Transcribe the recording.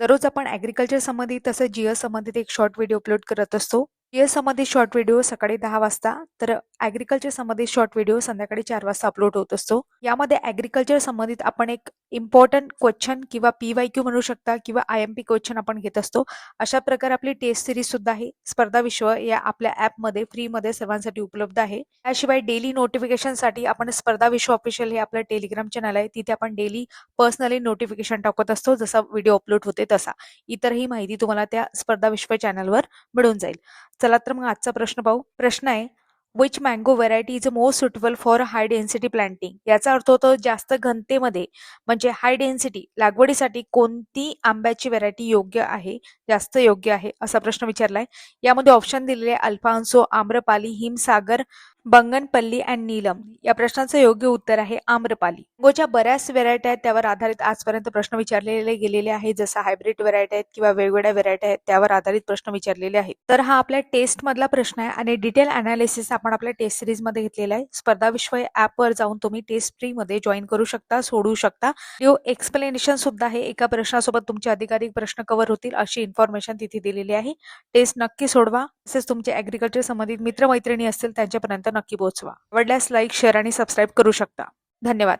दररोज आपण ॲग्रिकल्चर संबंधित तसंच जीएस संबंधित एक शॉर्ट व्हिडिओ अपलोड करत असतो. जीएस संबंधित शॉर्ट व्हिडिओ सकाळी दहा वाजता तर ॲग्रिकल्चर संबंधित शॉर्ट व्हिडिओ संध्याकाळी चार वाजता अपलोड होत असतो. यामध्ये ॲग्रिकल्चर संबंधित आपण एक इम्पॉर्टंट क्वेश्चन किंवा पी वाय क्यू म्हणू शकता किंवा आय एम पी क्वेश्चन आपण घेत असतो. अशा प्रकारे आपली टेस्ट सिरीज सुद्धा आहे. स्पर्धा विश्व या आपल्या ऍपमध्ये फ्रीमध्ये सर्वांसाठी उपलब्ध आहे. याशिवाय डेली नोटिफिकेशनसाठी आपण स्पर्धा विश्व ऑफिशियल हे आपलं टेलिग्राम चॅनल आहे. तिथे आपण डेली पर्सनली नोटिफिकेशन टाकत असतो. जसा व्हिडिओ अपलोड होते तसा. इतरही माहिती तुम्हाला त्या स्पर्धा विश्व चॅनलवर मिळून जाईल. चला तर मग आजचा प्रश्न पाहू. प्रश्न आहे which mango variety is most suitable for high density planting याचा अर्थ होतो जास्त घनतेमध्ये म्हणजे हाय डेन्सिटी लागवडीसाठी कोणती आंब्याची व्हरायटी योग्य आहे जास्त योग्य आहे असा प्रश्न विचारलाय. यामध्ये ऑप्शन दिलेले अल्फान्सो आम्रपाली हिमसागर बंगनपल्ली अँड नीलम. या प्रश्नाचं योग्य उत्तर आहे आम्रपाली. गोच्या बऱ्याच व्हेरायटी आहेत त्यावर आधारित आजपर्यंत प्रश्न विचारलेले गेलेले आहेत. जसं हायब्रिड व्हेरायटी आहेत किंवा वेगवेगळ्या व्हेरायटी आहेत त्यावर आधारित प्रश्न विचारलेले आहेत. तर हा आपल्या टेस्ट मधला प्रश्न आहे आणि डिटेल अनालिसिस आपण आपल्या टेस्ट सिरीजमध्ये घेतलेला आहे. स्पर्धा विश्व ऍप वर जाऊन तुम्ही टेस्ट फ्री मध्ये जॉईन करू शकता सोडू शकता. व्हिडिओ एक्सप्लेनेशन सुद्धा आहे. एका प्रश्नासोबत तुमचे अधिकाधिक प्रश्न कव्हर होतील अशी इन्फॉर्मेशन तिथे दिलेली आहे. टेस्ट नक्की सोडवा. तसेच तुमचे ऍग्रिकल्चर संबंधित मित्रमैत्रिणी असतील त्यांच्यापर्यंत नक्की पोहोचवा. आवडल्यास लाईक शेअर आणि सबस्क्राईब करू शकता. धन्यवाद.